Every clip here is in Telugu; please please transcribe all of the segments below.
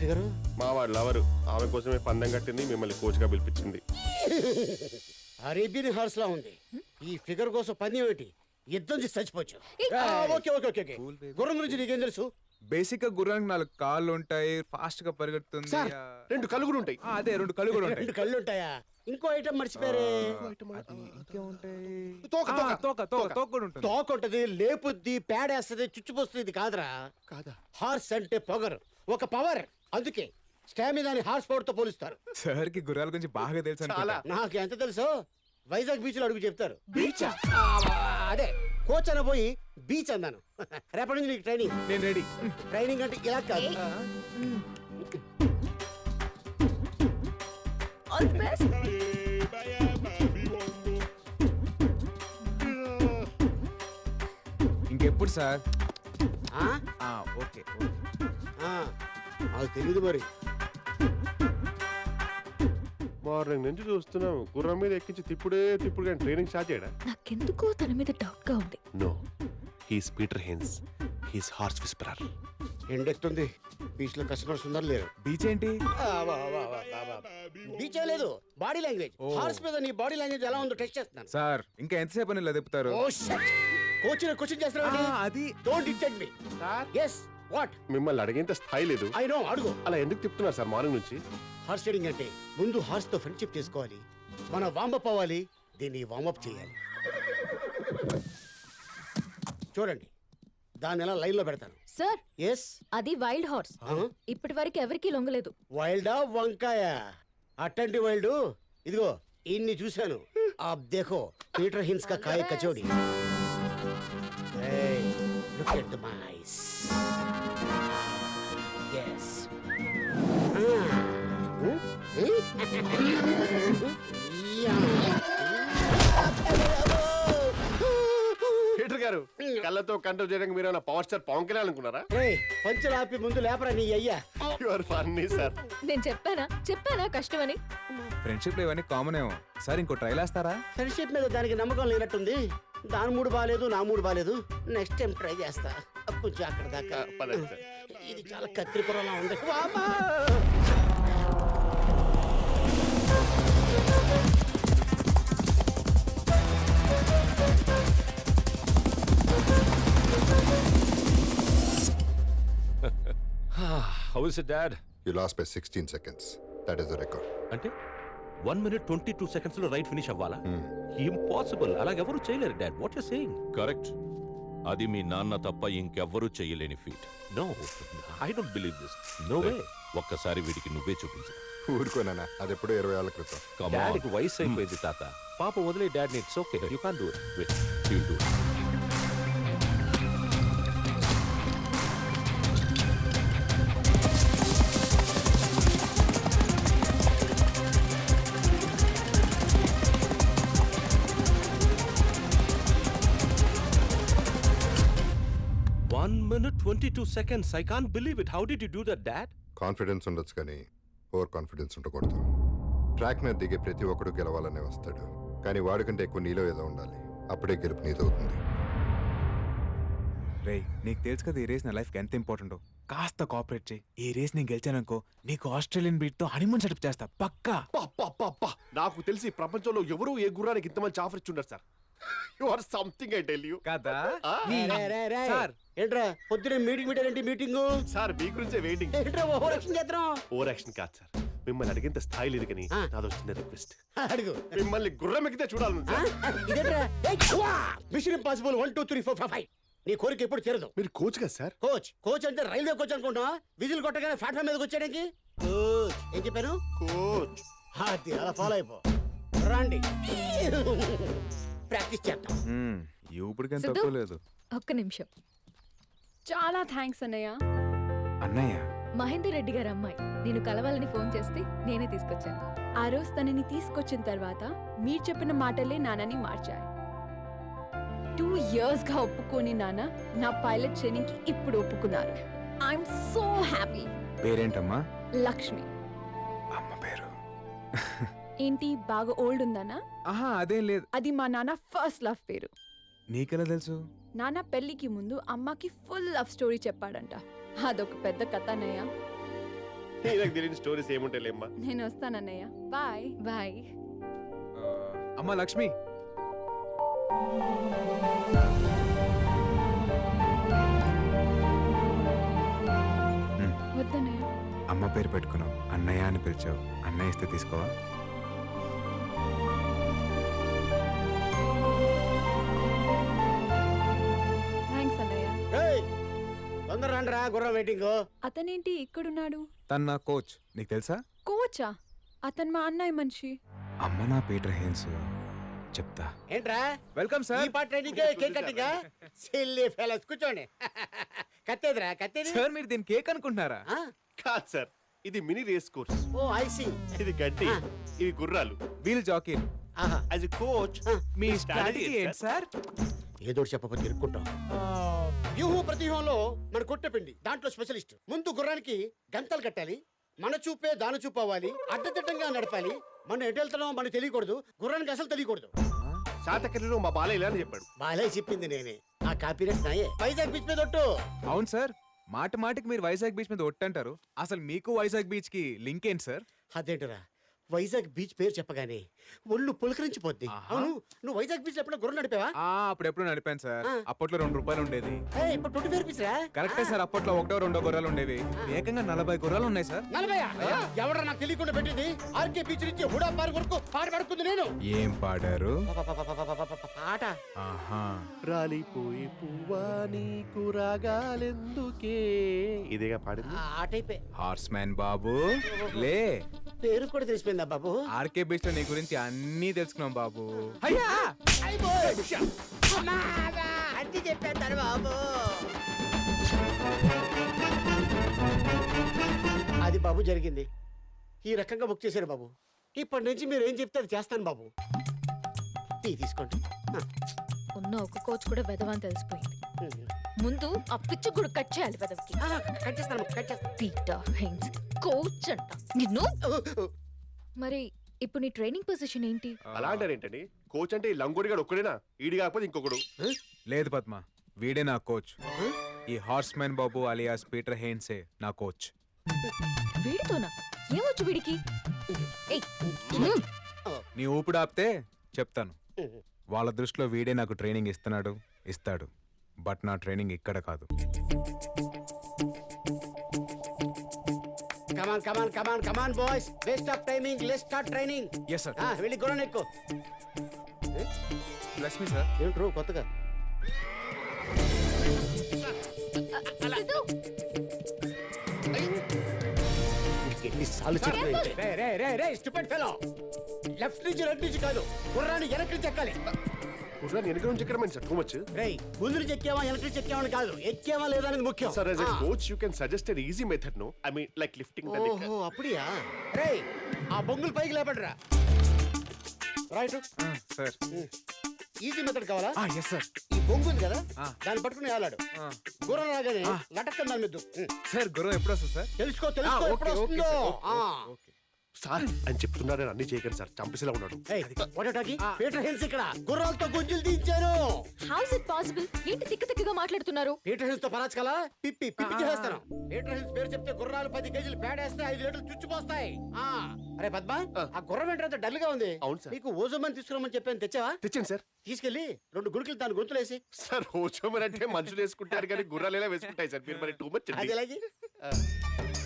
ఫిగర్ మా వాడు లవరు. ఆమె కోసమే పందెం కట్టింది మిమ్మల్ని కోచ్గా పిలిపించింది. అరేబియన్ హార్స్ లా ఉంది. ఈ ఫిగర్ కోసం పని ఏమిటి? యుద్ధం చేసి చచ్చిపోవచ్చు. ఆ, ఓకే ఓకే ఓకే ఓకే. గుర్రం గురించి నీకేం తెలుసు? బేసిక్గా గుర్రానికి నాలుగు కాళ్ళు ఉంటాయి ఫాస్ట్గా పరిగెడుతుంది. సార్ ఆ, రెండు కలుగులు ఉంటాయి. ఆ, అదే రెండు కళ్ళు కూడా ఉంటాయి. రెండు కళ్ళు ఉంటాయా? ఇంకో ఐటమ్ మర్చిపోయారే. అది ఇంకేముంటాయి తోక, ఆ, తోక. తోక తోక. తోక కూడా ఉంటుంది. తోక ఉంటది లేపుద్ది పేడేస్తుంది చుచ్చిపోస్తుంది ఇది కాదురా. కాదా? హార్స్ అంటే పొగరు. ఒక పవర్. అందుకే స్టామినాని హార్స్ పవర్తో పోలుస్తారు. సార్కి గుర్రాల గురించి బాగా తెలుసు అనుకుంటా. నాకు ఎంత తెలుసో వైజాగ్ బీచ్లో అడుగు చెప్తారు. బీచ్? అదే కోచ్ అన పోయి బీచ్ అన్నాను. రేపటి నుంచి నీకు ట్రైనింగ్. నేను రెడీ. ట్రైనింగ్ అంటే ఇలా కాదు. ఆల్ ది బెస్ట్ ఇంకెప్పుడు సార్? ఆ? ఆ, ఓకే ఓకే. ఆ, నాకు తెలియదు మరి. మార్నింగ్ నుంచి చూస్తున్నాం గుర్రం మీద ఎక్కించి తిప్పుడే తిప్పుడు కానీ ట్రైనింగ్ స్టార్ట్ చేయడా? నాకెందుకో తన మీద డౌట్గా ఉంది. No. He's Peter Hains he's horse whisperer. ఎండెక్తుంది. బీచ్లో కస్టమర్స్ ఉన్నారు లేరు. బీచ్ ఏంటి? బీచ్ లేదు. Body language. ఓ. హార్స్ మీద నీ బాడీ లాంగ్వేజ్ ఎలా ఉందో టెస్ట్ చేస్తున్నాను. సార్ ఇంకా ఎంతసేపు ఇలా తిప్పుతారు? ఓ షట్. కోచ్ క్వశ్చన్ ఆ, చేస్తున్నావు అది don't me sir? Yes what? మిమ్మల్ని అడిగేంత స్థాయి లేదు. ఐ నో అడుగు. అలా ఎందుకు తిప్పుతున్నారు సార్ మార్నింగ్ నుంచి? హార్స్ రైడింగ్ అంటే ముందు హార్స్తో ఫ్రెండ్షిప్ చేసుకోవాలి. మన వామప్ అవ్వాలి. దీన్ని వామప్ చేయాలి. చూడండి దాన్ని ఎలా లైన్లో పెడతాను? సార్ ఎస్ అది వైల్డ్ హార్స్. ఇప్పటి వరకు ఎవరికీ లొంగలేదు. వైల్డా వంకాయ? అట్టంటి వైల్డ్? ఇదిగో ఇన్ని చూశాను. ఆ దేఖో పీటర్ హిన్స్ కా కాయ kachori. Look at the mice yes Peter గారు కళ్ళతో కంట్రోల్ చేయడానికి మీరు ఏమైనా పవర్ స్టార్ పవన్ కళ్యాణ్ అనుకున్నారా? పంచులు ఆపి ముందు లేపరా నీ అయ్యా. యు ఆర్ ఫన్నీ సార్ నేను చెప్పానా? చెప్పానా కష్టమని? ఫ్రెండ్షిప్లో ఇవన్నీ కామన్ ఏమో. సార్ ఇంకో ట్రైల్ వేస్తారా ఫ్రెండ్షిప్ మీద దానికి నమ్మకం లేనట్టుంది. దాని మూడు బాగాలేదు నా మూడు బాగాలేదు నెక్స్ట్ టైం ట్రై చేస్తా. కొంచెం అక్కడ దాకా. పదండి సార్. ఇది చాలా కత్తిరిపురంలా ఉంది. వామ్మా! How is it dad You lost by 16 seconds. That is the record. అంటే? వన్ మినిట్ ట్వంటీ టూ సెకండ్స్లో రైట్ ఫినిష్ అవ్వాలా? ఇంపాసిబుల్ అలాగెవరు చేయలేరు dad. What you saying correct అది మీ నాన్న తప్ప ఇంకెవ్వరూ చెయ్యలేని feat no I don't believe this no way ఒక్కసారి వీడికి నువ్వే చూపించు. ఊరుకోనా అది ఎప్పుడో ఇరవై ఏళ్ళ క్రితం. Come on. డాడీకి వయసు అయిపోయింది తాత. పాప వదిలే dad. It's okay you can do it wait He'll do one minute twenty two seconds I can believe it how did you do that dad confidence ఉండొచ్చు కానీ ఓవర్ కాన్ఫిడెన్స్ ఉండకూడదు. ట్రాక్ మీద దిగే ప్రతి ఒక్కడు గెలవాలనే వస్తాడు. కానీ వాడికంటే ఎక్కువ నీలో ఏదో ఉండాలి. అప్పుడే గెలుపు నీదవుతుంది. రే నీకు తెలుసు కదా ఈ రేస్ నా లైఫ్ ఎంత ఇంపార్టెంట్. కాస్త కోఆపరేట్ చేయి. ఈ రేస్ నేను గెలిచాననుకో నీకు ఆస్ట్రేలియన్ బీట్తో హనీమూన్ సెటప్ చేస్తా. పక్కా? నాకు తెలిసి ప్రపంచంలో ఎవరు ఏ గుర్రానికి ఇంత మంచి offer ఇచ్చుండరు sir. You are something I tell you కదా. సార్. ఏంట్రా? పొద్దునే మీటింగ్ పెట్టారంటే మీటింగ్ సార్ మీ గురించే వెయిటింగ్ ఏంట్రా ఓవర్ యాక్షన్ చేద్దాం ఓవర్ యాక్షన్ కాదు సార్. మిమ్మల్ని అడిగేంత స్థాయి లేదు కానీ. నాదో చిన్న రిక్వెస్ట్. అడుగు. మిమ్మల్ని గుర్రం ఎక్కితే చూడాలి ఇదేంట్రా? Mission Impossible one two three four five నీ కోరిక ఎప్పుడు చేరదు మీరు కోచ్ కదా సార్? కోచ్ కోచ్ అంటే రైల్వే కోచ్ అనుకుంటా విజిల్ కొట్టగానే ప్లాట్ఫామ్ మీదకి వచ్చాడానికి కోచ్ ఏం చెప్పాను కోచ్ అది అలా ఫాలో అయిపో. రండి. ప్రాక్టీస్ చేద్దాం. మ్మ్, ఈ ఊపిడికేం సిద్ధు? తక్కువ లేదు. ఒక్క నిమిషం. చాలా థ్యాంక్స్ అన్నయ్య. అన్నయ్య? మహేందర్ రెడ్డి గారు అమ్మాయి. నేను కలవాలని ఫోన్ చేస్తే నేనే తీసుకొచ్చాను. ఆ రోజు తనని తీసుకొచ్చిన తర్వాత మీరు చెప్పిన మాటలే నాన్నని మార్చాయి. టూ ఇయర్స్గా ఒప్పుకొని నాన్న నా పైలట్ ట్రైనింగ్కి ఇప్పుడు ఒప్పుకున్నారు. ఐఎమ్ సో హ్యాపీ పేరేంటమ్మా? లక్ష్మి. అమ్మ పేరు. ఏంటి? బాగా ఓల్డ్ ఉందనా? ఆహా అదేం లేదు. అది మా నాన్న ఫస్ట్ లవ్ పేరు. నీకెలా తెలుసు? నాన్న పెళ్ళికి ముందు అమ్మకి ఫుల్ లవ్ స్టోరీ చెప్పాడంట. అదొక పెద్ద కథ అన్నయ్య. నాకు తెలియని స్టోరీస్ ఏముంటాయిలేమ్మా నేను వస్తానన్నయ్య బాయ్ బాయ్ ఆ, అమ్మ లక్ష్మి. వద్దన్నయ్య. అమ్మ పేరు పెట్టుకున్నావు. అన్నయ్య అని పిలిచావు. అన్నయ్య ఇస్తే తీసుకోవా? రండిరా గుర్రం వెయిటింగ్ అతనేంటి ఇక్కడున్నాడు? తను నా కోచ్ నీకు తెలుసా? కోచా అతను మా అన్నయ్య మనిషి. అమ్మ నా పీటర్ హేన్స్ చెప్తా. ఏంట్రా? వెల్కమ్ ఈ పాట training cake cutting silly fellows కూర్చోండి. కత్తేదిరా కత్తేది? సార్ మీరు దీని కేక్ అనుకుంటున్నారా? ఆ? కాదు సార్ ఇది mini race course oh I see ఇది గడ్డి. ఇవి గుర్రాలు. We'll jockey as a coach. Me strategy ఏంటి సార్ ఏదో చెప్పకపోతే ఇరుక్కుంటాం. వ్యూహ ప్రతివ్యూహంలో మన కొట్టపిండి దాంట్లో స్పెషలిస్ట్. ముందు గుర్రానికి గంతలు కట్టాలి మన చూపే దాని చూపు అవ్వాలి అడ్డదిడ్డంగా నడపాలి మనం ఎటు వెళ్తున్నామో మనకు తెలియకూడదు గుర్రానికి అసలు తెలియకూడదు. శాతకర్ణిలో మా బాలయ్య ఇలా అని చెప్పాడు. బాలే చెప్పింది నేనే. ఆ కాపీరేట్ నాయే. వైజాగ్ బీచ్ మీద ఒట్టు. అవును సార్ మాట మాటికి మీరు వైజాగ్ బీచ్ మీద ఒట్టంటారు. అసలు మీకు వైజాగ్ బీచ్కి లింక్ ఏంటి సార్? అదేంటరా వైజాగ్ బీచ్ పేరు చెప్పగానే ఒళ్ళు పులకరించిపోద్ది. అవును నువ్వు వైజాగ్ బీచ్ ఎప్పుడో గుర్రం నడిపావా? ఆ అప్పుడెప్పుడు నడిపాను సార్. అప్పట్లో రెండు రూపాయలు ఉండేది. ఏయ్, ఇప్పుడు ట్వంటీ ఫైవ్ రూపీస్ రా? కరెక్టే సార్ అప్పట్లో ఒకటో రెండో గుర్రాలు ఉండేవి. ఏకంగా నలభై గుర్రాలు ఉన్నాయి సార్. నలభై ఎవడ నాకు తెలియకుండా పెట్టింది? ఆర్కే బీచ్ నుంచి హుడా పార్క్ వరకు పాట పడుకుంది నేను. ఏం పాడారు? పాట. ఆహా. రాలిపోయి పువ్వా నీకు రాగాలెందుకే? ఇదేగా పాడింది? ఆ టైపే. హార్స్ మ్యాన్ బాబు లే. పేరు కూడా తెలిసిపోయిందా బాబు? ఆర్కే బీచ్లో నీ గురించి అన్నీ తెలుసుకున్నాం బాబు. అయ్యా! అన్ని చెప్పేస్తారు బాబు. అది బాబు జరిగింది. ఈ రకంగా బుక్ చేశారు బాబు. ఇప్పటి నుంచి మీరు ఏం చెప్తే అది చేస్తాను బాబు. టీ తీసుకోండి. ఆ, ఉన్న ఒక కోచ్ కూడా వెదవని తెలిసిపోయింది. ముందు ఆ పిచ్చి కూడా కట్ చేయాలి వెదవికి ఆ, కట్ చేస్తాను కట్ చేస్తాను. పీటర్ హెయిన్స్ కోచ్ అంట. నిన్ను? మరి ఇప్పుడు నీ ట్రైనింగ్ పొజిషన్ ఏంటి? అలా అంటారు ఏంటండి కోచ్ అంటే ఈ లంగోడిగాడు ఒక్కడేనా? ఈడి కాకపోతే ఇంకొకడు. లేదు పద్మ. వీడే నా కోచ్. ఈ హార్స్ మ్యాన్ బాబు అలియాస్ పీటర్ హెయిన్సే నా కోచ్. వీడితోనా? ఏమొచ్చు వీడికి? ఏయ్. నీ ఊపిడి ఆపితే చెప్తాను. వాళ్ళ దృష్టిలో వీడే నాకు ట్రైనింగ్ ఇస్తున్నాడు ఇస్తాడు. బట్ నా ట్రైనింగ్ ఇక్కడ కాదు. Come on come on come on come on boys best of timing let's start training yes sir వెళ్ళి గుర్రం ఎక్కువ లక్ష్మి సార్ ఏంట్రో కొత్తగా? ఎన్నిసార్లు చెప్పాను లెఫ్ట్ నుంచి రైట్ నుంచి కాదు. గుర్రాన్ని వెనక్కి నుంచి ఎక్కాలి గుర్రాన్ని వెనక నుంచి ఎక్కడమని సార్ టూ మచ్ రేయ్ ముందు నుంచి ఎక్కావా వెనక్కి నుంచి ఎక్కావని కాదు. ఎక్కావా లేదా అనేది ముఖ్యం. సార్ యాజ్ ఎ ఆ. Coach you can suggest an easy method no I mean like lifting the leg ఓహో అప్పుడియా? రేయ్ ఆ బొంగులు పైకి లేపడరా. రైట్ సార్ ఈజీ మెథడ్ కావాలా? ఎస్ సార్ ఈ బొంగు ఉంది కదా ఆ. దాన్ని పట్టుకుని ఆలాడు. గుర్రం రాగానే ఆ. లటక్కని దాని మీద ఉం. సార్ గురువు ఎప్పుడు వస్తుంది సార్ తెలుసుకో తెలుసుకో ఓకే, ఎప్పుడు ఓకే, వస్తుందో. సార్, ఓకే, ఆ. ఓకే. సార్ అని చెప్తున్నారని అన్ని చేయకండి సార్. చంపేసేలా ఉన్నాడు. పీటర్ హెన్స్ ఇక్కడ. గుర్రాలతో గుంజులు దించాను. How is it possible? ఏంటి తిక్క తిక్కగా మాట్లాడుతున్నారు? పీటర్ హెన్స్తో పరాచకలా పిప్పి పిప్పి. చేస్తాను పీటర్ హెన్స్ పేరు చెప్తే గుర్రాలు పది కేజీలు పేడేస్తే ఐదు లీటర్లు చుచ్చిపోస్తాయి. అరే పద్మ ఆ. గుర్రం ఏంటంటే డల్గా ఉంది. అవును సార్. నీకు ఓజోమని తీసుకురమ్మని చెప్పాను తెచ్చావా? తెచ్చండి సార్. తీసుకెళ్ళి రెండు గుడికలు దాని గొంతులేసి. సార్ హోచోమని అంటే మనుషులు వేసుకుంటారు కానీ గుర్రాలు ఎలా వేసుకుంటాయి సార్? మీరు మరి టూ మచ్ అది ఎలాగి?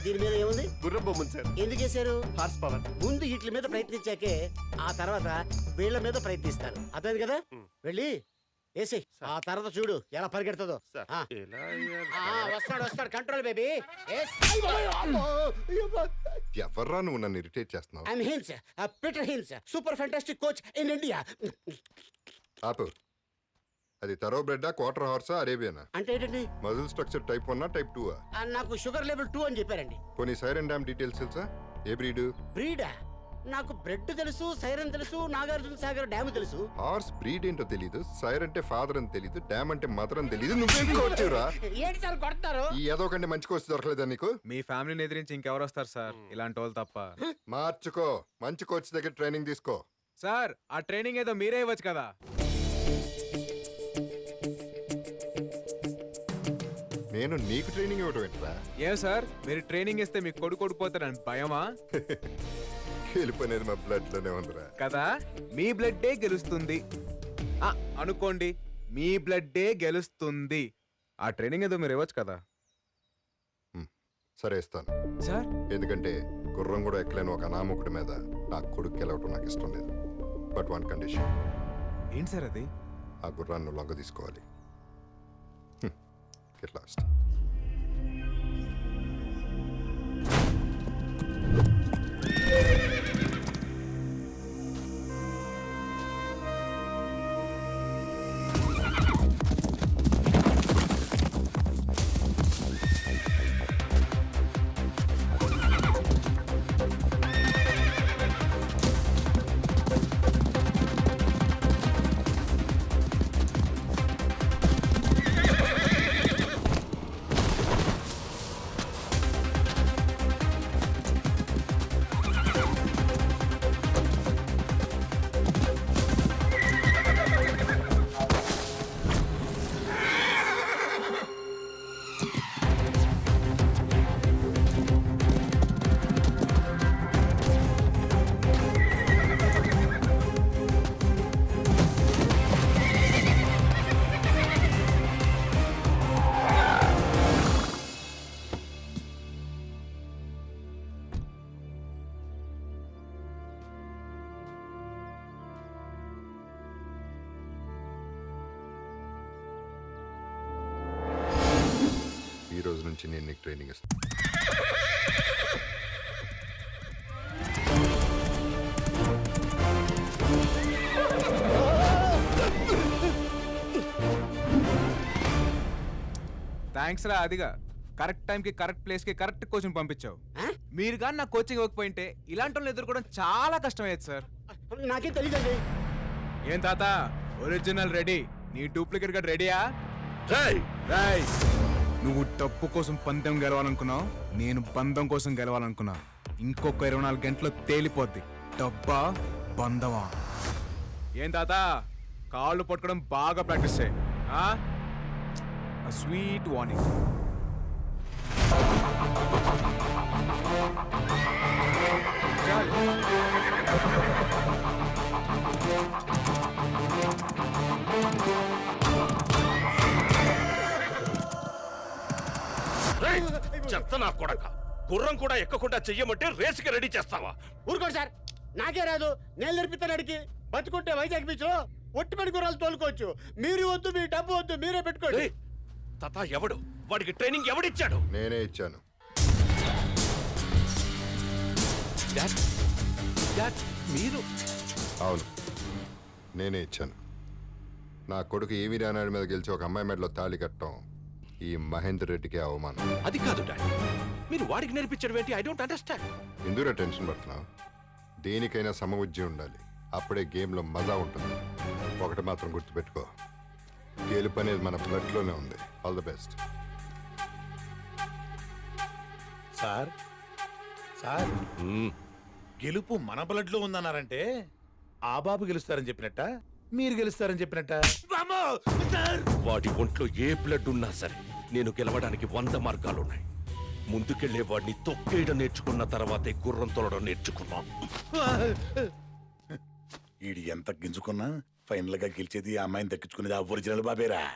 దీని మీద ఏముంది? గుర్రం బొమ్మను సార్. ఎందుకు వేశారు? హార్స్ పవర్ ముందు వీటి మీద ప్రయత్నించాకే ఆ తర్వాత వీళ్ళ మీద ప్రయత్నిస్తారు. అర్థమైంది కదా. వెళ్ళి వేసి ఆ తర్వాత చూడు ఎలా పరిగెడుతుందో. ఆ, వస్తాడు వస్తాడు కంట్రోల్ బేబీ ఎవర్రా నువ్వు నన్ను ఇరిటేట్ చేస్తున్నావు? I'm Hains Peter Hains super fantastic coach in India ఆపు. అది తరో బ్రెడ్డా క్వార్టర్ హార్సా అరేబియనా? అంటే ఏంటండి? మజిల్ స్ట్రక్చర్ టైప్ వన్నా టైప్ టూ ఆ, నాకు షుగర్ లెవెల్ టూ అని చెప్పారండి. కొన్ని సైరన్ డ్యామ్ డీటెయిల్స్ తెలుసా? ఏ బ్రీడ్? బ్రీడా? నాకు బ్రెడ్ తెలుసు సైరన్ తెలుసు నాగార్జున సాగర్ డ్యామ్ తెలుసు. హార్స్ బ్రీడ్ ఏంటో తెలీదు సైర్ అంటే ఫాదర్ అని తెలీదు డ్యామ్ అంటే మదర్ అని తెలీదు నువ్వేం కోచ్చురా ఏంటి సార్ కొడతారు? ఈ ఏదో కంటే మంచి కోచ్ దొరకలేదా నీకు? మీ ఫ్యామిలీని ఎదిరించి ఇంకెవరు వస్తారు సార్? ఇలాంటి వాళ్ళు తప్ప. మార్చుకో మంచి కోచ్ దగ్గర ట్రైనింగ్ తీసుకో. సార్ ఆ ట్రైనింగ్ ఏదో మీరే ఇవ్వచ్చు కదా? నేను నీకు ట్రైనింగ్ ఇవ్వటం ఏంట్రా? ఏం సార్? మీరు ట్రైనింగ్ ఇస్తే మీకు కొడుకు కొడిపోతారని భయమా? గెలుపు అనేది మా బ్లడ్లోనే ఉందిరా. కదా? మీ బ్లడ్డే గెలుస్తుంది? ఆ, అనుకోండి. మీ బ్లడ్డే గెలుస్తుంది? ఆ ట్రైనింగ్ ఏదో మీరు ఇవ్వచ్చు కదా? సరే ఇస్తాను. సార్? ఎందుకంటే గుర్రం కూడా ఎక్కలేని ఒక అనామకుడి మీద నా కొడుకు గెలవటం నాకు ఇష్టం లేదు. But one condition. ఏంటి సార్ అది? ఆ గుర్రాన్ని లొంగ తీసుకోవాలి get lost. థ్యాంక్స్ రా అదిగా. కరెక్ట్ టైంకి కరెక్ట్ ప్లేస్కి కరెక్ట్ కోచింగ్ పంపించావు? మీరు కానీ నాకు కోచింగ్ ఇవ్వకపోయింటే ఇలాంటి వాళ్ళని ఎదుర్కోవడం చాలా కష్టమయ్యేది సార్ నాకేం తెలియదండి ఏం తాత? ఒరిజినల్ రెడీ నీ డూప్లికేట్గా రెడీయా రేయ్! రాయ్! నువ్వు డబ్బు కోసం పందెం గెలవాలనుకున్నావు నేను బంధం కోసం గెలవాలనుకున్నా. ఇంకొక ఇరవై నాలుగు గంటలు తేలిపోద్ది. డబ్బా బంధమా? ఏం తాత? కాళ్ళు పట్టుకోవడం బాగా ప్రాక్టీస్ చేయి. Sweet warning. రేయ్ చెత్త నా కొడక. గుర్రం కూడా ఎక్కకుండా చెయ్యమంటే రేసుకి రెడీ చేస్తావా? ఊరుకోండి సార్. నాకే రాదు. నేను నేర్పిస్తాను అడిగి బతుకుంటే వైజాగ్ బీచ్లో ఒట్టిపడి గుర్రాలు తోలుకోవచ్చు. మీరు వద్దు మీ డబ్బు వద్దు మీరే పెట్టుకోండి. తాత ఎవడు? వాడికి ట్రైనింగ్ ఎవడిచ్చాడు? నేనే ఇచ్చాను. డాడ్ డాడ్ మీరు? అవును. నేనే ఇచ్చాను. నా కొడుకు ఏమి రానాడి మీద గెలిచి ఒక అమ్మాయి మెడలో తాళి కట్టడం ఈ మహేందర్ రెడ్డికి అవమానం. అది కాదు డాడ్. మీరు వాడికి నేర్పించడం ఏంటి? ఐ డోంట్ అండర్స్టాండ్ ఎందుకు టెన్షన్ పడుతున్నావు? దేనికైనా సమబుద్ధి ఉండాలి. అప్పుడే గేమ్లో మజా ఉంటుంది. ఒకటి మాత్రం గుర్తుపెట్టుకో. గెలుపు అనేది మన బ్లడ్లోనే ఉంది. All the best sir sir. గెలుపు మన బ్లడ్లో ఉందన్నారంటే ఆ బాబు గెలుస్తారని చెప్పినట్ట? మీరు గెలుస్తారని చెప్పినట్ట? వాడి ఒంట్లో ఏ బ్లడ్ ఉన్నా సరే నేను గెలవడానికి వంద మార్గాలున్నాయి. ముందుకెళ్ళే వాడిని తొక్కేయడం నేర్చుకున్న తర్వాతే గుర్రం తొలడం నేర్చుకున్నాం. ఈడు ఎంత గింజుకున్నా ఫైనల్గా గెలిచేది ఆ అమ్మాయిని దక్కించుకునేది ఆ ఒరిజినల్ బాబేరా.